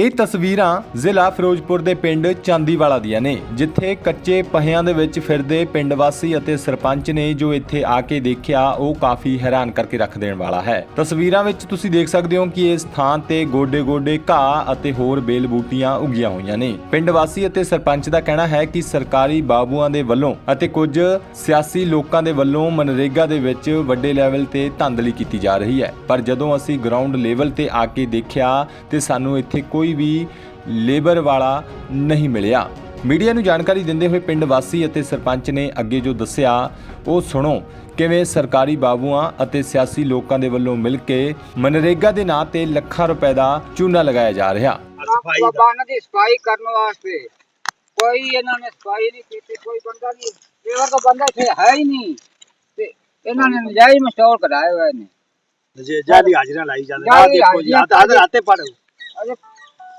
ਇਹ ਤਸਵੀਰਾਂ ਜ਼ਿਲ੍ਹਾ ਫਿਰੋਜ਼ਪੁਰ ਦੇ ਪਿੰਡ ਚਾਂਦੀਵਾਲਾ ਦੀਆਂ ਨੇ, ਜਿੱਥੇ ਕੱਚੇ ਪਹਿਆਂ ਦੇ ਵਿੱਚ ਫਿਰਦੇ ਪਿੰਡ ਵਾਸੀ ਅਤੇ ਸਰਪੰਚ ਨੇ ਜੋ ਇੱਥੇ ਆ ਕੇ ਦੇਖਿਆ, ਉਹ ਕਾਫੀ ਹੈਰਾਨ ਕਰਕੇ ਰੱਖ ਦੇਣ ਵਾਲਾ ਹੈ। ਤਸਵੀਰਾਂ ਵਿੱਚ ਤੁਸੀਂ ਦੇਖ ਸਕਦੇ ਹੋ ਕਿ ਇਸ ਥਾਂ ਤੇ ਗੋਡੇ-ਗੋਡੇ ਘਾਹ ਅਤੇ ਹੋਰ ਬੇਲ ਬੂਟੀਆਂ ਉਗੀਆਂ ਹੋਈਆਂ ਨੇ। ਪਿੰਡ ਵਾਸੀ ਅਤੇ ਸਰਪੰਚ ਦਾ ਕਹਿਣਾ ਹੈ ਕਿ ਸਰਕਾਰੀ ਬਾਬੂਆਂ ਦੇ ਵੱਲੋਂ ਅਤੇ ਕੁਝ ਸਿਆਸੀ ਲੋਕਾਂ ਦੇ ਵੱਲੋਂ ਮਨਰੇਗਾ ਦੇ ਵਿੱਚ ਵੱਡੇ ਲੈਵਲ ਤੇ ਧਾਂਦਲੀ ਕੀਤੀ ਜਾ ਰਹੀ ਹੈ। ਪਰ ਜਦੋਂ ਅਸੀਂ ਗਰਾਊਂਡ ਲੈਵਲ ਤੇ ਆ ਕੇ ਦੇਖਿਆ, ਤੇ ਸਾਨੂੰ ਇੱਥੇ ਕੋਈ ਵੀ ਲੇਬਰ ਵਾਲਾ ਨਹੀਂ ਮਿਲਿਆ। ਮੀਡੀਆ ਨੂੰ ਜਾਣਕਾਰੀ ਦਿੰਦੇ ਹੋਏ ਪਿੰਡ ਵਾਸੀ ਅਤੇ ਸਰਪੰਚ ਨੇ ਅੱਗੇ ਜੋ ਦੱਸਿਆ ਉਹ ਸੁਣੋ ਕਿਵੇਂ ਸਰਕਾਰੀ ਬਾਬੂਆਂ ਅਤੇ ਸਿਆਸੀ ਲੋਕਾਂ ਦੇ ਵੱਲੋਂ ਮਿਲ ਕੇ ਮਨਰੇਗਾ ਦੇ ਨਾਂ ਤੇ ਲੱਖਾਂ ਰੁਪਏ ਦਾ ਚੂਨਾ ਲਗਾਇਆ ਜਾ ਰਿਹਾ। ਸਫ਼ਾਈ ਦਾ ਬਾਬਾ ਦੀ ਸਫ਼ਾਈ ਕਰਨ ਵਾਸਤੇ। ਕੋਈ ਇਹਨਾਂ ਨੇ ਸਫ਼ਾਈ ਨਹੀਂ ਕੀਤੀ ਕੋਈ ਬੰਦਾ ਨਹੀਂ। ਲੇਬਰ ਦਾ ਬੰਦਾ ਇੱਥੇ ਹੈ ਹੀ ਨਹੀਂ। ਤੇ ਇਹਨਾਂ ਨੇ ਨਜਾਇਜ਼ ਮਸਟੋਲ ਕਰਾਏ ਹੋਏ ਨੇ। ਜੇ ਜਾਲੀ ਹਾਜ਼ਰੀਆਂ ਲਾਈ ਜਾਂਦੇ ਆ ਦੇਖੋ ਜੀ ਆ ਤਾਂ ਆਦਰ ਹੱਥੇ ਪੜੋ ਅਜੇ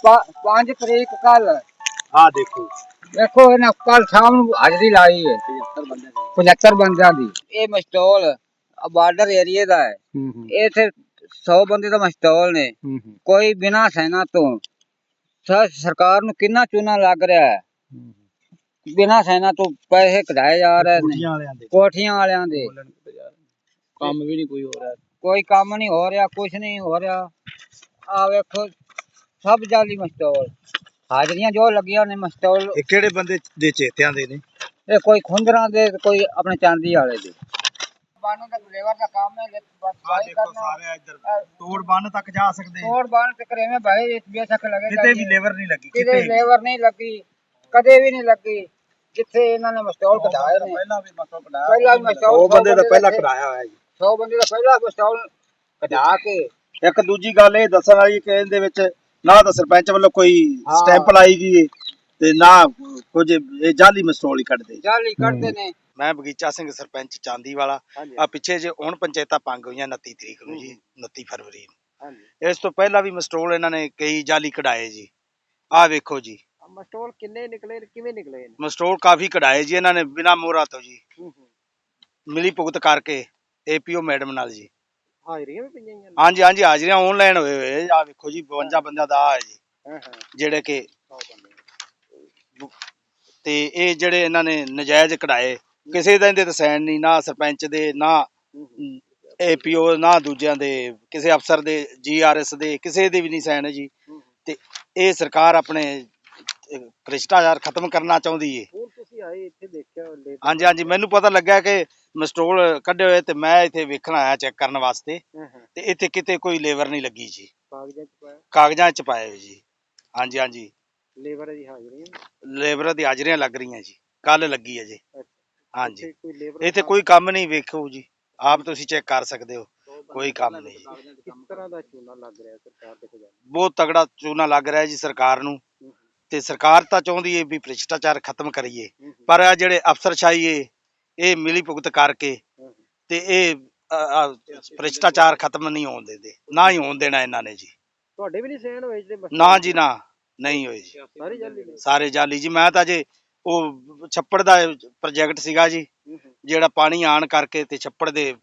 5 ਤਰੀਕ ਕੱਲ ਆ ਦੇਖੋ। ਦੇਖੋ ਇਹਨਾਂ ਕੱਲ ਸ਼ਾਮ ਨੂੰ ਹਾਜ਼ਰੀ ਲਾਈ ਹੈ 75 ਬੰਦੇ 75 ਬੰਦਿਆਂ ਦੀ। ਇਹ ਮਸਟੋਲ ਬਾਰਡਰ ਏਰੀਏ ਦਾ ਹੈ ਇਹ ਇੱਥੇ 100 ਬੰਦੇ ਦਾ ਮਸਟੋਲ ਨੇ। ਕੋਈ ਬਿਨਾ ਸੈਨਾ ਤੋਂ। ਸਰਕਾਰ ਨੂੰ ਕਿੰਨਾ ਚੂਨਾ ਲੱਗ ਰਿਹਾ ਹੈ ਬਿਨਾ ਸੈਨਾ ਤੋਂ ਪੈਸੇ ਕਢਾਏ ਜਾ ਰਹੇ ਨੇ। ਦੇ। ਕੋਠੀਆਂ ਵਾਲਿਆਂ ਦੇ। ਕੰਮ ਵੀ ਨਹੀਂ ਕੋਈ ਹੋ ਰਿਹਾ। ਕੋਈ ਕੰਮ ਨਹੀਂ ਹੋ ਰਿਹਾ ਕੁਝ ਨਹੀਂ ਹੋ ਰਿਹਾ। ਆ ਵੇਖੋ ਸਭ ਜਾਲੀ ਮਸਟੋਲ ਹਾਜ਼ਰੀਆਂ ਜੋ ਲੱਗੀਆਂ ਨੇ ਮਸਟੋਲ ਇਹ ਕਿਹੜੇ ਬੰਦੇ ਦੇ ਚੇਤਿਆਂ ਦੇ ਨੇ? ਇਹ ਕੋਈ ਖੁੰਦਰਾਂ ਦੇ ਤੇ ਕੋਈ ਆਪਣੇ ਚਾਂਦੀ ਵਾਲੇ ਦੇ। ਬਾਨੂ ਦਾ ਲੇਬਰ ਦਾ ਕੰਮ ਹੈ ਆ ਦੇਖੋ ਸਾਰੇ ਇੱਧਰ। ਤੋੜ ਬੰਨ ਤੱਕ ਜਾ ਸਕਦੇ ਤੋੜ ਬਾਣ ਤੇ ਕਰੇਵੇਂ ਭਾਈ ਬੇਸ਼ੱਕ ਲੱਗੇਗਾ ਕਿਤੇ ਵੀ ਲੇਬਰ ਨਹੀਂ ਲੱਗੀ ਕਿਤੇ। ਲੇਬਰ ਨਹੀਂ ਲੱਗੀ ਕਦੇ ਵੀ ਨਹੀਂ ਲੱਗੀ ਜਿੱਥੇ ਇਹਨਾਂ ਨੇ ਮਸਟੋਲ ਕਢਾਏ ਨੇ ਪਹਿਲਾਂ ਵੀ ਮਸਲ ਕਢਾਇਆ ਪਹਿਲਾਂ ਵੀ ਮਸਟੋਲ ਉਹ ਬੰਦੇ ਦਾ ਪਹਿਲਾਂ ਕਢਾਇਆ ਹੋਇਆ ਜੀ। 100 ਬੰਦੇ ਦਾ ਪਹਿਲਾ ਮਸਟੋਲ ਕਢਾ ਕੇ। ਇੱਕ ਦੂਜੀ ਗੱਲ ਇਹ ਦੱਸਣ ਵਾਲੀ ਕਿ ਇਹਦੇ ਵਿੱਚ ਨਾ ਤਾਂ ਸਰਪੰਚ ਵੱਲੋਂ ਕੋਈ। ਸਟੈਂਪ ਲਾਈ ਗਈ ਤੇ ਨਾ ਕੁਝ ਇਹ ਜਾਲੀ ਮਸਟੋਲ ਹੀ ਕੱਢਦੇ। ਜਾਲੀ ਕੱਢਦੇ ਨੇ। ਮੈਂ ਬਗੀਚਾ ਸਿੰਘ ਸਰਪੰਚ ਚਾਂਦੀ ਵਾਲਾ ਆ ਪਿੱਛੇ ਜੇ ਹੁਣ ਪੰਚਾਇਤਾਂ ਪੰਗ ਹੋਈਆਂ 29 ਤਰੀਕ ਨੂੰ ਜੀ 29 ਫਰਵਰੀ ਨੂੰ। ਇਸ ਤੋਂ ਪਹਿਲਾਂ ਵੀ ਮਸਟੋਲ ਇਹਨਾਂ ਨੇ ਕਈ ਜਾਲੀ ਕਢਾਏ ਜੀ। ਆਹ ਵੇਖੋ ਜੀ। ਮਸਟੋਲ ਕਿੰਨੇ ਨਿਕਲੇ ਕਿਵੇਂ ਨਿਕਲੇ ਨੇ? ਮਸਟੋਲ ਕਾਫੀ ਕਢਾਏ ਜੀ ਇਹਨਾਂ ਨੇ ਬਿਨਾ ਮੋਹਰਾਂ ਤੋਂ ਜੀ। ਮਿਲੀ ਭੁਗਤ ਕਰਕੇ ਏਪੀਓ ਮੈਡਮ ਨਾਲ ਜੀ। ਹਾਜ਼ਰੀਆਂ ਵੀ ਪਈਆਂ ਨੇ ਹਾਂਜੀ ਹਾਂਜੀ ਹਾਜ਼ਰੀਆਂ ਆਨਲਾਈਨ ਹੋਏ ਹੋਏ ਆ। ਵੇਖੋ ਜੀ 52 ਬੰਦਿਆਂ ਦਾ ਆ ਹੈ ਜੀ। ਹਾਂ ਹਾਂ। ਜਿਹੜੇ ਕਿ ਤੇ ਇਹ ਜਿਹੜੇ ਇਹਨਾਂ ਨੇ ਨਜਾਇਜ਼ ਕਢਾਏ ਕਿਸੇ ਦਾ ਇਹਦੇ ਤੇ ਸਾਈਨ ਨਹੀਂ ਨਾ ਸਰਪੰਚ ਦੇ ਨਾ ਏਪੀਓ ਨਾ ਦੂਜਿਆਂ ਦੇ ਕਿਸੇ ਅਫਸਰ ਦੇ ਜੀਆਰਐਸ ਦੇ ਕਿਸੇ ਦੇ ਵੀ ਨਹੀਂ ਸਾਈਨ ਹੈ ਜੀ ਤੇ ਇਹ ਸਰਕਾਰ ਆਪਣੇ ਅਹ, ਭ੍ਰਿਸ਼ਟਾਚਾਰ ਖਤਮ ਕਰਨਾ ਚਾਹੁੰਦੀ ਏ। ਹੁਣ ਤੁਸੀਂ ਆਏ ਇੱਥੇ ਦੇਖਿਆ ਹਾਂਜੀ ਹਾਂਜੀ ਮੈਨੂੰ ਪਤਾ ਲੱਗਾ ਕਿ ਮਸਟੋਲ ਕੱਢੇ ਹੋਏ ਤੇ ਮੈਂ ਇੱਥੇ ਵੇਖਣ ਆਇਆ ਚੈੱਕ ਕਰਨ ਵਾਸਤੇ। ਤੇ ਇੱਥੇ ਕਿਤੇ ਕੋਈ ਲੇਬਰ ਨਹੀਂ ਲੱਗੀ ਜੀ। ਕਾਗਜ਼ਾਂ ਚ ਪਾਇਆ? ਕਾਗਜ਼ਾਂ 'ਚ ਪਾਏ ਹੋਏ ਜੀ। ਹਾਂਜੀ ਹਾਂਜੀ। ਲੇਬਰ ਦੀ ਹਾਜ਼ਰੀਆਂ? ਲੇਬਰ ਦੀ ਹਾਜ਼ਰੀਆਂ ਲੱਗ ਰਹੀਆਂ ਜੀ। ਕੱਲ ਲੱਗੀ ਹੈ ਜੀ। ਹਾਂਜੀ। ਕੋਈ ਲੇਬਰ ਇੱਥੇ ਕੋਈ ਕੰਮ ਨਹੀਂ ਵੇਖੋ ਜੀ। ਆਪ ਤੁਸੀਂ ਚੈੱਕ ਕਰ ਸਕਦੇ ਹੋ। ਕੋਈ ਕੰਮ ਨਹੀਂ ਜੀ। ਕਿਸ ਤਰ੍ਹਾਂ ਦਾ ਚੂਨਾ ਲੱਗ ਰਿਹਾ ਸਰਕਾਰ ਦੇ ਖਜ਼ਾਨੇ ਬਹੁਤ ਤਗੜਾ ਚੂਨਾ ਲੱਗ ਰਿਹਾ ਜੀ ਸਰਕਾਰ ਨੂੰ। ਤੇ ਸਰਕਾਰ ਤਾਂ ਚਾਹੁੰਦੀ ਏ ਵੀ ਭ੍ਰਿਸ਼ਟਾਚਾਰ ਖਤਮ ਕਰੀਏ। ਪਰ ਆ ਜਿਹੜੇ ਅਫਸਰਸ਼ਾਹੀ ਏ ਇਹ ਮਿਲੀ ਭੁਗਤ ਕਰਕੇ ਤੇ ਇਹ ਭ੍ਰਿਸ਼ਟਾਚਾਰ ਖਤਮ ਨਹੀਂ ਹੋਣ ਦਿੰਦੇ ਨਾ ਹੀ ਹੋਣ ਦੇਣਾ ਇਹਨਾਂ ਨੇ ਜੀ। ਤੁਹਾਡੇ ਵੀ ਨਹੀਂ ਸਹਿਣ ਹੋਏ ਜਿਹੜੇ ਨਾ ਜੀ ਨਾ ਨਹੀਂ ਹੋਏ ਜੀ। ਸਾਰੀ ਜਾਲੀ ਨੇ ਸਾਰੇ ਜਾਲੀ ਜੀ ਮੈਂ ਤਾਂ ਜੇ ਉਹ ਛੱਪੜ ਦਾ ਪ੍ਰੋਜੈਕਟ ਸੀਗਾ ਜੀ ਜਿਹੜਾ ਪਾਣੀ ਆਣ ਕਰਕੇ ਤੇ ਛੱਪੜ ਦੇ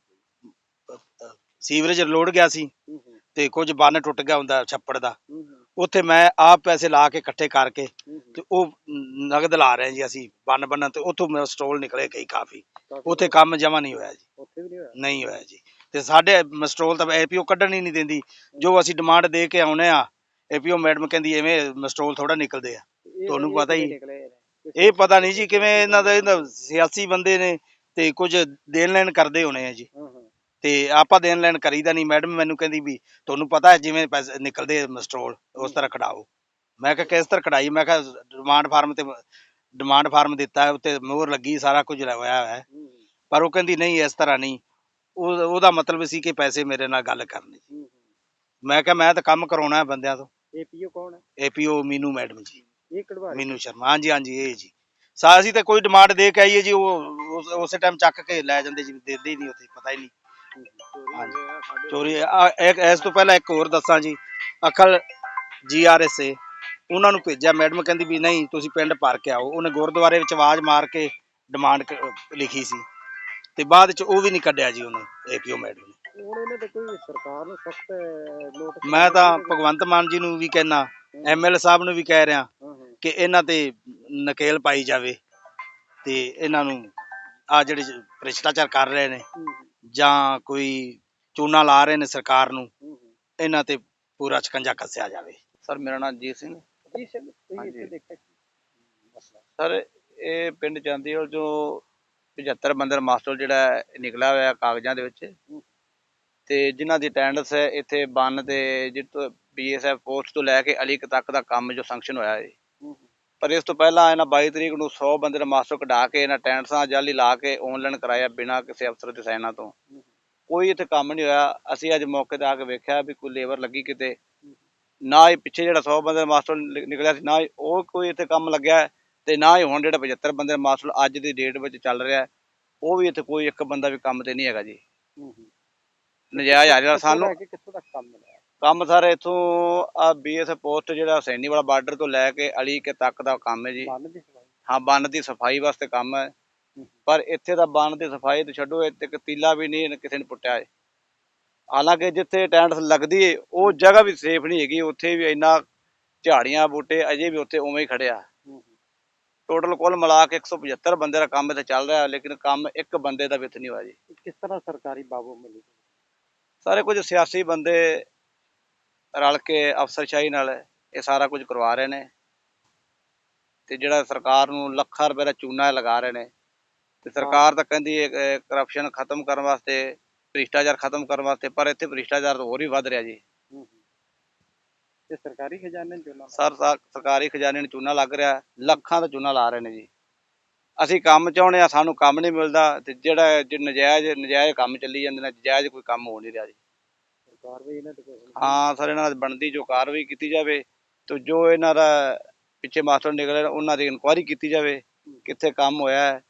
ਸੀਵਰੇਜ ਲੋੜ ਗਿਆ ਸੀ ਤੇ ਕੁਝ ਬੰਨ ਟੁੱਟ ਗਿਆ ਹੁੰਦਾ ਛੱਪੜ ਦਾ। ਉੱਥੇ ਮੈਂ ਆਪ ਪੈਸੇ ਲਾ ਕੇ ਇਕੱਠੇ ਕਰਕੇ ਤੇ ਉਹ ਨਗਦ ਲਾ ਰਹੇ ਜੀ ਅਸੀਂ ਬੰਨ ਬੰਨਣ ਤੇ ਉੱਥੋਂ ਮੇਰਾ ਸਟੋਲ ਨਿਕਲੇ ਕਈ ਕਾਫੀ। ਉੱਥੇ ਕੰਮ ਜਮਾ ਨਹੀਂ ਹੋਇਆ ਜੀ। ਉੱਥੇ ਵੀ ਨਹੀਂ ਹੋਇਆ? ਨਹੀਂ ਹੋਇਆ ਜੀ। ਤੇ ਸਾਡੇ ਮਸਟਰੋਲ ਤਾਂ ਐਪੀਓ ਕੱਢਣ ਹੀ ਨਹੀਂ ਦਿੰਦੀ। ਜੋ ਅਸੀਂ ਡਿਮਾਂਡ ਦੇ ਕੇ ਆਉਨੇ ਆ ਐਪੀਓ ਮੈਡਮ ਕਹਿੰਦੀ ਐਵੇਂ ਮਸਟਰੋਲ ਥੋੜਾ ਨਿਕਲਦੇ ਆ। ਤੁਹਾਨੂੰ ਪਤਾ ਹੀ ਇਹ ਪਤਾ ਨਹੀਂ ਜੀ ਕਿਵੇਂ ਇਹਨਾਂ ਦਾ ਸਿਆਸੀ ਬੰਦੇ ਨੇ ਤੇ ਕੁਝ ਦੇਣ ਲੈਣ ਕਰਦੇ ਹੋਣੇ ਆ ਜੀ। ਤੇ ਆਪਾਂ ਦੇਣ ਲੈਣ ਕਰੀਦਾ ਨਹੀਂ ਮੈਡਮ ਮੈਨੂੰ ਕਹਿੰਦੀ ਵੀ ਤੁਹਾਨੂੰ ਪਤਾ ਹੈ ਜਿਵੇਂ ਪੈਸੇ ਨਿਕਲਦੇ ਮਸਟਰੋਲ ਉਸ ਤਰ੍ਹਾਂ ਕਢਾਓ। ਮੈਂ ਕਿਹਾ ਕਿਸ ਤਰ੍ਹਾਂ ਕਢਾਈ? ਮੈਂ ਕਿਹਾ ਡਿਮਾਂਡ ਫਾਰਮ ਤੇ ਡਿਮਾਂਡ ਫਾਰਮ ਦਿੱਤਾ ਹੈ ਉੱਤੇ ਮੋਹਰ ਲੱਗੀ ਸਾਰਾ ਕੁਝ ਹੋਇਆ ਹੈ। ਪਰ ਉਹ ਕਹਿੰਦੀ ਨਹੀਂ ਇਸ ਤਰ੍ਹਾਂ ਨਹੀਂ। ਉਹ ਉਹਦਾ ਮਤਲਬ ਸੀ ਕਿ ਪੈਸੇ ਮੇਰੇ ਨਾਲ ਗੱਲ ਕਰਨੀ। ਮੈਂ ਕਿਹਾ ਮੈਂ ਤਾਂ ਕੰਮ ਕਰਾਉਣਾ ਹੈ ਬੰਦਿਆਂ ਤੋਂ। ਏਪੀਓ ਕੌਣ ਹੈ? ਏਪੀਓ ਮੀਨੂ ਮੈਡਮ ਜੀ। ਇਹ ਕਢਵਾ ਮੀਨੂ ਸ਼ਰਮਾ। ਹਾਂਜੀ ਹਾਂਜੀ ਇਹ ਜੀ। ਸਾ ਅਸੀਂ ਤਾਂ ਕੋਈ ਡਿਮਾਂਡ ਦੇ ਕੇ ਆਈਏ ਜੀ ਉਹ ਉਸ- ਉਸੇ ਟਾਈਮ ਚੱਕ ਕੇ ਲੈ ਜਾਂਦੇ ਜੀ ਦਿੰਦੇ ਹੀ ਨਹੀਂ ਉੱਥੇ ਪਤਾ ਹੀ ਨਹੀਂ। ਹਾਂਜੀ। ਚੋਰੀ ਆ- ਇੱਕ ਇਸ ਤੋਂ ਪਹਿਲਾਂ ਇੱਕ ਹੋਰ ਦੱਸਾਂ ਜੀ। ਅਕਲ ਜੀਆਰਐਸ ਏ। ਉਹਨਾਂ ਨੂੰ ਭੇਜਿਆ। ਮੈਡਮ ਕਹਿੰਦੀ ਵੀ ਨਹੀਂ ਤੁਸੀਂ ਪਿੰਡ ਭਰ ਕੇ ਆਓ। ਉਹਨੇ ਗੁਰਦੁਆਰੇ ਵਿੱਚ ਆਵਾਜ਼ ਮਾਰ ਕੇ ਡਿਮਾਂਡ ਲਿਖੀ ਸੀ। ਤੇ ਬਾਅਦ ਚ ਉਹ ਵੀ ਨਹੀਂ ਕੱਢਿਆ ਜੀ ਉਹਨੇ ਏਪੀਓ ਮੈਡਮ ਨੇ। ਹੁਣ ਇਹਨੇ ਤੇ ਕੋਈ ਸਰਕਾਰ ਨੂੰ ਸਖਤ ਨੋਟਿਸ ਮੈਂ ਤਾਂ ਭਗਵੰਤ ਮਾਨ ਜੀ ਨੂੰ ਵੀ ਕਹਿਣਾ ਐਮਐਲ ਸਾਹਿਬ ਨੂੰ ਵੀ ਕਹਿ ਰਿਹਾ ਕਿ ਇਹਨਾਂ ਤੇ ਨਕੇਲ ਪਾਈ ਜਾਵੇ ਤੇ ਇਹਨਾਂ ਨੂੰ ਆ ਜਿਹੜੇ ਭ੍ਰਿਸ਼ਟਾਚਾਰ ਕਰ ਰਹੇ ਨੇ। ਜਾਂ ਕੋਈ ਚੂਨਾ ਲਾ ਰਹੇ ਨੇ ਸਰਕਾਰ ਨੂੰ ਇਹਨਾਂ ਤੇ ਪੂਰਾ ਸ਼ਿਕੰਜਾ ਕੱਸਿਆ ਜਾਵੇ। ਸਰ ਮੇਰਾ ਨਾਮ ਜੀਤ ਸਿੰਘ ਜੀ ਸਰ ਤੁਸੀਂ। ਇੱਥੇ ਦੇਖਿਆ ਸਰ ਇਹ ਪਿੰਡ ਚਾਂਦੀਵਾਲ ਜੋ 75 ਬੰਦਰ ਮਾਸਟਰ ਜਿਹੜਾ ਹੈ, ਨਿਕਲਿਆ ਹੋਇਆ ਕਾਗਜ਼ਾਂ ਦੇ ਵਿੱਚ। ਤੇ ਜਿਨ੍ਹਾਂ ਦੀ ਅਟੈਂਡੈਂਸ ਹੈ ਇੱਥੇ ਬੰਨ ਤੇ ਜਿੱਥੋਂ ਬੀਐਸਐਫ ਪੋਸਟ ਤੋਂ ਲੈ ਕੇ ਅਲੀ ਤੱਕ ਦਾ ਕੰਮ ਜੋ ਸੰਕਸ਼ਨ ਹੋਇਆ ਹੈ। ਪਰ ਇਸ ਤੋਂ ਪਹਿਲਾਂ ਇਹਨਾਂ 22 ਤਰੀਕ ਨੂੰ 100 ਬੰਦੇ ਦਾ ਮਾਸਟਰ ਕਢਾ ਕੇ ਇਹਨਾਂ ਅਟੈਂਡੈਂਸਾਂ ਜਾਲੀ ਲਾ ਕੇ ਆਨਲਾਈਨ ਕਰਾਇਆ ਬਿਨਾਂ ਕਿਸੇ ਅਫਸਰ ਦੇ ਸਾਈਨਾਂ ਤੋਂ। ਕੋਈ ਇੱਥੇ ਕੰਮ ਨਹੀਂ ਹੋਇਆ। ਅਸੀਂ ਅੱਜ ਮੌਕੇ ਤੇ ਆ ਕੇ ਵੇਖਿਆ ਵੀ ਕੋਈ ਲੇਬਰ ਲੱਗੀ ਕਿਤੇ। ਨਾ ਹੀ ਪਿੱਛੇ ਜਿਹੜਾ 100 ਬੰਦੇ ਦਾ ਮਾਸਟਰ ਨਿਕਲਿਆ ਸੀ ਨਾ ਉਹ ਕੋਈ ਇੱਥੇ ਕੰਮ ਲੱਗਿਆ ਤੇ ਨਾ ਹੀ ਹੁਣ ਜਿਹੜਾ 75 ਬੰਦੇ ਦਾ ਮਾਸਟਰ ਅੱਜ ਦੀ ਡੇਟ ਵਿੱਚ ਚੱਲ ਰਿਹਾ। ਉਹ ਵੀ ਇੱਥੇ ਕੋਈ ਇੱਕ ਬੰਦਾ ਵੀ ਕੰਮ ਤੇ ਨਹੀਂ ਹੈਗਾ ਜੀ। ਨਜਾਇਜ਼ ਆ ਰਿਹਾ ਸਾਨੂੰ। ਕਿੱਥੋਂ ਤੱਕ ਕੰਮ ਮਿਲਿਆ? ਕੰਮ ਸਾਰੇ ਇਥੋਂ ਆ ਬੀਐਸ ਪੋਸਟ ਜਿਹੜਾ ਹੁਸੈਨੀ ਵਾਲਾ ਬਾਰਡਰ ਤੋਂ ਲੈ ਕੇ ਅਲੀ ਕੇ ਤੱਕ ਦਾ ਕੰਮ ਹੈ ਜੀ। ਹਾਂ ਬੰਨ ਦੀ ਸਫ਼ਾਈ ਵਾਸਤੇ ਕੰਮ ਹੈ। ਪਰ ਇੱਥੇ ਦਾ ਬੰਨ ਦੀ ਸਫ਼ਾਈ ਤੇ ਛੱਡੋ ਇੱਥੇ ਇੱਕ ਤੀਲਾ ਵੀ ਨਹੀਂ ਕਿਸੇ ਨੇ ਪੁੱਟਿਆ ਹੈ। ਹਾਲਾਂਕਿ ਜਿੱਥੇ ਟੈਂਟ ਲੱਗਦੀ ਏ ਉਹ ਜਗ੍ਹਾ ਵੀ ਸੇਫ ਨਹੀਂ ਹੈਗੀ ਉੱਥੇ ਵੀ ਇੰਨਾ ਝਾੜੀਆਂ ਬੂਟੇ ਅਜੇ ਵੀ ਉੱਥੇ ਉਵੇਂ ਹੀ ਖੜਿਆ ਟੋਟਲ ਕੁੱਲ ਮਿਲਾ ਕੇ 175 ਬੰਦੇ ਦਾ ਕੰਮ ਇੱਥੇ ਚੱਲ ਰਿਹਾ ਲੇਕਿਨ ਕੰਮ ਇੱਕ ਬੰਦੇ ਦਾ ਵੀ ਇੱਥੇ ਨਹੀਂ ਹੋਇਆ ਜੀ। ਕਿਸ ਤਰ੍ਹਾਂ ਸਰਕਾਰੀ ਬਾਬੂ ਮਿਲੀ? ਸਾਰੇ ਕੁਝ ਸਿਆਸੀ ਬੰਦੇ ਰਲ ਕੇ ਅਫਸਰਸ਼ਾਹੀ ਨਾਲ ਇਹ ਸਾਰਾ ਕੁਝ ਕਰਵਾ ਰਹੇ ਨੇ। ਤੇ ਜਿਹੜਾ ਸਰਕਾਰ ਨੂੰ ਲੱਖਾਂ ਰੁਪਏ ਦਾ ਚੂਨਾ ਲਗਾ ਰਹੇ ਨੇ। ਤੇ ਸਰਕਾਰ ਤਾਂ ਕਹਿੰਦੀ ਹੈ ਕਰਪਸ਼ਨ ਖਤਮ ਕਰਨ ਵਾਸਤੇ ਭ੍ਰਿਸ਼ਟਾਚਾਰ ਖਤਮ ਕਰਨ ਵਾਸਤੇ ਪਰ ਇੱਥੇ ਭ੍ਰਿਸ਼ਟਾਚਾਰ ਤਾਂ ਹੋਰ ਵੀ ਵੱਧ ਰਿਹਾ ਜੀ। ਤੇ ਸਰਕਾਰੀ ਖਜ਼ਾਨੇ ਨਾ ਸਰ ਸਾ- ਸਰਕਾਰੀ ਖਜ਼ਾਨੇ ਨੂੰ ਚੂਨਾ ਲੱਗ ਰਿਹਾ ਲੱਖਾਂ ਦਾ ਚੂਨਾ ਲਾ ਰਹੇ ਨੇ ਜੀ। ਅਸੀਂ ਕੰਮ ਚਾਹੁੰਦੇ ਆ ਸਾਨੂੰ ਕੰਮ ਨਹੀਂ ਮਿਲਦਾ ਤੇ ਜਿਹੜਾ ਜੇ ਨਜਾਇਜ਼ ਨਜਾਇਜ਼ ਕੰਮ ਚੱਲੀ ਜਾਂਦੇ ਨੇ ਜਾਇਜ਼ ਕੋਈ ਕੰਮ ਹੋ ਨਹੀਂ ਰਿਹਾ ਜੀ। ਵੀ ਇਹਨਾਂ ਤੇ ਕੋਈ ਹਾਂ ਸਰ ਇਹਨਾਂ ਦੀ ਬਣਦੀ ਜੋ ਕਾਰਵਾਈ ਕੀਤੀ ਜਾਵੇ ਤੇ ਜੋ ਇਹਨਾਂ ਦਾ ਪਿੱਛੇ ਮਾਸਟਰ ਨਿਕਲੇ ਉਹਨਾਂ ਦੀ ਇਨਕੁਆਇਰੀ ਕੀਤੀ ਜਾਵੇ ਕਿੱਥੇ ਕੰਮ ਹੋਇਆ ਹੈ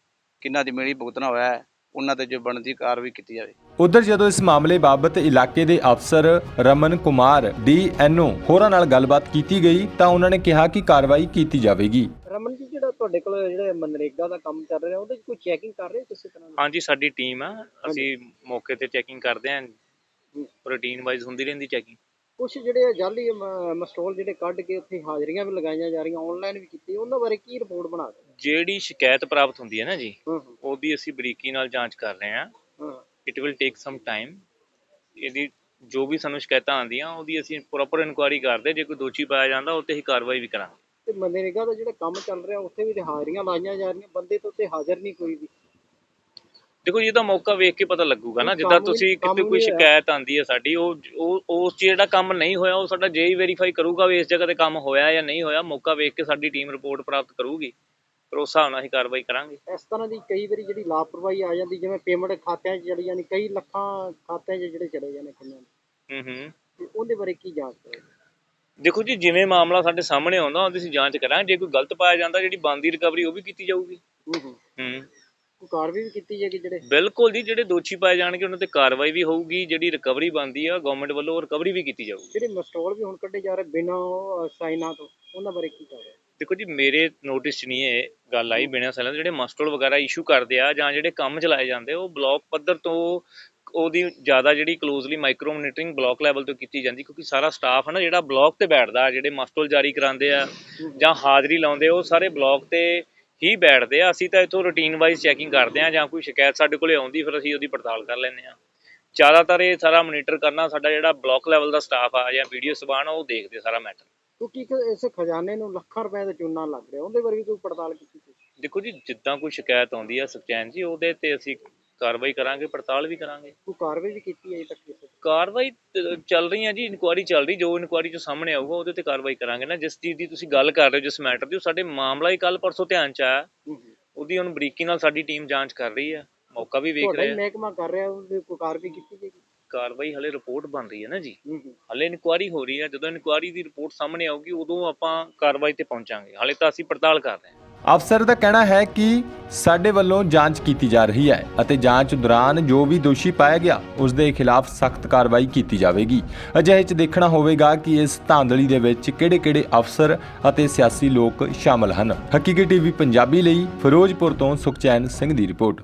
ਕਿੰਨਾ ਦੀ ਮਿਲੀ ਭੁਗਤਣਾ ਹੋਇਆ ਹੈ ਉਹਨਾਂ ਤੇ ਜੋ ਬਣਦੀ ਕਾਰਵਾਈ ਕੀਤੀ ਜਾਵੇ। ਉਧਰ ਜਦੋਂ ਇਸ ਮਾਮਲੇ ਬਾਬਤ ਇਲਾਕੇ ਦੇ ਅਫਸਰ ਰਮਨ ਕੁਮਾਰ ਡੀਐਨਓ ਹੋਰਾਂ ਨਾਲ ਗੱਲਬਾਤ ਕੀਤੀ ਗਈ ਤਾਂ ਉਹਨਾਂ ਨੇ ਕਿਹਾ ਕਿ ਕਾਰਵਾਈ ਕੀਤੀ ਜਾਵੇਗੀ। ਰਮਨ ਜੀ ਜਿਹੜਾ ਤੁਹਾਡੇ ਕੋਲ ਜਿਹੜਾ ਮਨਰੇਗਾ ਦਾ ਕੰਮ ਚੱਲ ਰਿਹਾ ਉਹਦੇ 'ਚ ਕੋਈ ਚੈਕਿੰਗ ਕਰ ਰਹੇ ਹੋ ਕਿਸੇ ਤਰ੍ਹਾਂ ਦੀ ਹਾਂਜੀ ਸਾਡੀ ਟੀਮ ਆ। ਅਸੀਂ ਮੌਕੇ ਤੇ ਚੈਕਿੰਗ ਕਰਦੇ ਆਂ। ਰੂਟੀਨ ਵਾਈਜ਼ ਹੁੰਦੀ ਰਹਿੰਦੀ ਚੈਕਿੰਗ ਕੁਝ ਜਿਹੜੇ ਜਾਲੀ ਮ- ਮਸਟੋਲ ਜਿਹੜੇ ਕੱਢ ਕੇ ਉੱਥੇ ਹਾਜ਼ਰੀਆਂ ਵੀ ਲਗਾਈਆਂ ਜਾ ਰਹੀਆਂ ਆਨਲਾਈਨ ਵੀ ਕੀਤੀ ਉਹਨਾਂ ਬਾਰੇ ਕੀ ਰਿਪੋਰਟ ਬਣਾ ਰਹੇ ਜਿਹੜੀ ਸ਼ਿਕਾਇਤ ਪ੍ਰਾਪਤ ਹੁੰਦੀ ਹੈ ਨਾ ਜੀ ਹਾਂ ਹਾਂ। ਉਹਦੀ ਅਸੀਂ ਬਰੀਕੀ ਨਾਲ ਜਾਂਚ ਕਰ ਰਹੇ ਹਾਂ। It will take some time ਇਹਦੀ ਜੋ ਵੀ ਸਾਨੂੰ ਸ਼ਿਕਾਇਤਾਂ ਆਉਂਦੀਆਂ ਉਹਦੀ ਅਸੀਂ ਪ੍ਰੋਪਰ ਇਨਕੁਆਇਰੀ ਕਰਦੇ ਜੇ ਕੋਈ ਦੋਸ਼ੀ ਪਾਇਆ ਜਾਂਦਾ ਉਹ ਤੇ ਹੀ ਕਾਰਵਾਈ ਵੀ ਕਰਾਂਗੇ। ਤੇ ਮਨਰੇਗਾ ਦਾ ਜਿਹੜਾ ਕੰਮ ਚੱਲ ਰਿਹਾ ਉੱਥੇ ਵੀ ਤੇ ਹਾਜ਼ਰੀਆਂ ਲਾਈਆਂ ਜਾ ਰਹੀਆਂ ਬੰਦੇ ਤਾਂ ਉੱਤੇ ਹਾਜ਼ਰ ਨਹੀਂ ਕੋਈ ਵੀ। ਦੇਖੋ ਜੀ ਇਹਦਾ ਮੌਕਾ ਵੇਖ ਕੇ ਪਤਾ ਲੱਗੂਗਾ ਨਾ ਜਿੱਦਾਂ ਤੁਸੀਂ ਕਿਤੇ ਕੋਈ। ਸ਼ਿਕਾਇਤ ਆਂਦੀ ਹੈ ਸਾਡੀ ਉਹ ਉਹ ਉਸ ਜਿਹੜਾ ਕੰਮ ਨਹੀਂ ਹੋਇਆ ਉਹ ਸਾਡਾ ਜੇਈ ਵੈਰੀਫਾਈ ਕਰੂਗਾ ਵੀ ਇਸ ਜਗ੍ਹਾ ਤੇ ਕੰਮ ਹੋਇਆ ਜਾਂ ਨਹੀਂ ਹੋਇਆ ਮੌਕਾ ਵੇਖ ਕੇ ਸਾਡੀ ਟੀਮ ਰਿਪੋਰਟ ਪ੍ਰਾਪਤ ਕਰੂਗੀ। ਫਿਰ ਉਸ ਹਿਸਾਬ ਨਾਲ ਅਸੀਂ ਕਾਰਵਾਈ ਕਰਾਂਗੇ। ਇਸ ਤਰ੍ਹਾਂ ਦੀ ਕਈ ਵਾਰੀ ਜਿਹੜੀ ਲਾਪਰਵਾਹੀ ਆ ਜਾਂਦੀ ਜਿਵੇਂ ਪੇਮੈਂਟ ਖਾਤਿਆਂ 'ਚ ਚਲੀ ਜਾਂਦੀ ਕਈ ਲੱਖਾਂ ਖਾਤਿਆਂ 'ਚ ਜਿਹੜੇ ਚਲੇ ਜਾਂਦੇ ਕਿੰਨਾਂ ਹੂੰ ਹੂੰ। ਤੇ ਉਹਦੇ ਬਾਰੇ ਕੀ ਜਾਂਚ ਕਰੋ ਦੇਖੋ ਜੀ ਜਿਵੇਂ ਮਾਮਲਾ ਸਾਡੇ ਸਾਹਮਣੇ ਆਉਂਦਾ ਉਹਦੀ ਅਸੀਂ ਜਾਂਚ ਕਰਾਂਗੇ। ਜੇ ਕੋਈ ਗਲਤ ਪਾਇਆ ਜਾਂਦਾ ਜਿਹੜੀ ਬਣਦੀ ਰਿਕਵਰੀ ਉਹ ਵੀ ਕੀਤੀ ਜਾਊਗੀ। ਹੂੰ ਹੂੰ। ਹੂੰ। ਕੋਈ ਕਾਰਵਾਈ ਵੀ ਕੀਤੀ ਜਾਏਗੀ ਜਿਹੜੇ ਬਿਲਕੁਲ ਜੀ ਜਿਹੜੇ ਦੋਸ਼ੀ ਪਾਏ ਜਾਣਗੇ ਉਹਨਾਂ ਤੇ ਕਾਰਵਾਈ ਵੀ ਹੋਊਗੀ ਜਿਹੜੀ ਰਿਕਵਰੀ ਬਣਦੀ ਆ ਗਵਰਨਮੈਂਟ ਵੱਲੋਂ ਰਿਕਵਰੀ ਵੀ ਕੀਤੀ ਜਾਊਗੀ। ਜਿਹੜੇ ਮਸਟੋਲ ਵੀ ਹੁਣ ਕੱਢੇ ਜਾ ਰਹੇ ਬਿਨਾਂ ਸਾਈਨਾਂ ਤੋਂ ਉਹਨਾਂ ਬਾਰੇ ਕੀ ਰਹੇ ਦੇਖੋ ਜੀ ਮੇਰੇ ਨੋਟਿਸ 'ਚ ਨਹੀਂ ਇਹ ਗੱਲ ਆਈ ਬਿਨਾਂ ਸੈਲਾਂ ਜਿਹੜੇ ਮਸਟਰੋਲ ਵਗੈਰਾ ਇਸ਼ੂ ਕਰਦੇ ਆ ਜਾਂ ਜਿਹੜੇ ਕੰਮ ਚਲਾਏ ਜਾਂਦੇ ਉਹ ਬਲਾਕ ਪੱਧਰ ਤੋਂ ਉਹਦੀ ਜ਼ਿਆਦਾ ਜਿਹੜੀ closely micro monitoring block level ਤੋਂ ਕੀਤੀ ਜਾਂਦੀ ਕਿਉਂਕਿ ਸਾਰਾ ਸਟਾਫ ਹੈ ਨਾ ਜਿਹੜਾ ਬਲਾਕ ਤੇ ਬੈਠਦਾ ਜਿਹੜੇ ਮਸਟਰੋਲ ਜਾਰੀ ਕਰਾਉਂਦੇ ਆ ਜਾਂ ਹਾਜ਼ਰੀ ਲਾਉਂਦੇ ਉਹ ਸਾਰੇ ਬਲਾਕ ਤੇ ਹੀ ਬੈਠਦੇ ਆ ਅਸੀਂ ਤਾਂ ਇਥੋਂ ਰੂਟੀਨ ਵਾਈਜ਼ ਚੈਕਿੰਗ ਕਰਦੇ ਆ ਜਾਂ ਕੋਈ ਸ਼ਿਕਾਇਤ ਸਾਡੇ ਕੋਲੇ ਆਉਂਦੀ ਫਿਰ ਅਸੀਂ ਉਹਦੀ ਪੜਤਾਲ ਕਰ ਲੈਂਦੇ ਆ। ਜ਼ਿਆਦਾਤਰ ਇਹ ਸਾਰਾ ਮੋਨੀਟਰ ਕਰਨਾ ਸਾਡਾ ਜਿਹੜਾ ਬਲਾਕ ਲੈਵਲ ਦਾ ਸਟਾਫ ਆ ਜਾਂ ਵੀਡੀਓ ਸਬਾਨ ਉਹ ਦੇਖਦੇ ਸਾਰਾ ਮੈਟਰ ਕਿਉਂਕਿ ਇੱਕ ਇਸ ਖਜ਼ਾਨੇ ਨੂੰ ਲੱਖਾਂ ਰੁਪਏ ਦਾ ਚੂਨਾ ਲੱਗ ਰਿਹਾ ਉਹਦੇ ਬਾਰੇ ਵੀ ਕੋਈ ਪੜਤਾਲ ਕੀਤੀ ਤੁਸੀਂ? ਦੇਖੋ ਜੀ ਜਿੱਦਾਂ ਕੋਈ ਸ਼ਿਕਾਇਤ ਆਉਂਦੀ ਆ ਸੁਖਚੈਨ ਜੀ ਉਹਦੇ ਤੇ ਅਸੀਂ ਕਾਰਵਾਈ ਕਰਾਂਗੇ ਪੜਤਾਲ ਵੀ ਕਰਾਂਗੇ। ਕੋਈ ਕਾਰਵਾਈ ਵੀ ਕੀਤੀ ਹੈ ਅਜੇ ਤੱਕ ਕਿਸੇ ਤੇ? ਕਾਰਵਾਈ ਤ- ਚੱਲ ਰਹੀ ਆ ਜੀ ਇਨਕੁਆਇਰੀ ਚੱਲ ਰਹੀ ਜੋ ਇਨਕੁਆਇਰੀ ਚ ਸਾਹਮਣੇ ਆਊਗਾ ਉਹਦੇ ਤੇ ਕਾਰਵਾਈ ਕਰਾਂਗੇ ਨਾ। ਜਿਸ ਚੀਜ਼ ਦੀ ਤੁਸੀਂ ਗੱਲ ਕਰ ਰਹੇ ਹੋ ਜਿਸ ਮੈਟਰ ਦੀ ਉਹ ਸਾਡੇ ਮਾਮਲਾ ਹੀ ਕੱਲ ਪਰਸੋਂ ਧਿਆਨ ਚ ਆਇਆ। ਹੂੰ ਹੂੰ। ਉਹਦੀ ਹੁਣ ਬਰੀਕੀ ਨਾਲ ਸਾਡੀ ਟੀਮ ਜਾਂਚ ਕਰ ਰਹੀ ਆ ਮੌਕਾ ਵੀ ਵੇਖ ਤੁਹਾਡਾ ਰਹੇ ਹੀ। ਆ ਮਹਿਕਮਾ ਕਰ ਰਿਹਾ ਉਹਦੇ ਕੋਈ ਕਾਰਵਾਈ ਕੀਤੀ ਜਾਏਗੀ ਕਾਰਵਾਈ ਹਲੇ ਰਿਪੋਰਟ ਬਣ ਰਹੀ ਹੈ ਨਾ ਜੀ। ਹੂੰ ਹੂੰ। ਹਲੇ ਇਨਕੁਆਇਰੀ ਹੋ ਰਹੀ ਹੈ। ਜਦੋਂ ਇਨਕੁਆਇਰੀ ਦੀ ਰਿਪੋਰਟ ਸਾਹਮਣੇ ਆਊਗੀ ਉਦੋਂ ਆਪਾਂ ਕਾਰਵਾਈ ਤੇ ਪਹੁੰਚਾਂਗੇ। ਹਲੇ ਤਾਂ ਅਸੀਂ ਪੜਤਾਲ ਕਰ ਰਹੇ ਹਾਂ। ਅਫਸਰ ਦਾ ਕਹਿਣਾ ਹੈ ਕਿ ਸਾਡੇ ਵੱਲੋਂ ਜਾਂਚ ਕੀਤੀ ਜਾ ਰਹੀ ਹੈ ਅਤੇ ਜਾਂਚ ਦੌਰਾਨ ਜੋ ਵੀ ਦੋਸ਼ੀ ਪਾਇਆ ਗਿਆ, ਉਸ ਦੇ ਖਿਲਾਫ ਸਖਤ ਕਾਰਵਾਈ ਕੀਤੀ ਜਾਵੇਗੀ। ਅਜਿਹੇ 'ਚ ਦੇਖਣਾ ਹੋਵੇਗਾ ਕਿ ਇਸ ਧਾਂਦਲੀ ਦੇ ਵਿੱਚ ਕਿਹੜੇ-ਕਿਹੜੇ ਅਫਸਰ ਅਤੇ ਸਿਆਸੀ ਲੋਕ ਸ਼ਾਮਲ ਹਨ। ਹਕੀਕੀ ਟੀਵੀ ਪੰਜਾਬੀ ਲਈ ਫਿਰੋਜ਼ਪੁਰ ਤੋਂ ਸੁਖਚੈਨ ਸਿੰਘ ਦੀ ਰਿਪੋਰਟ।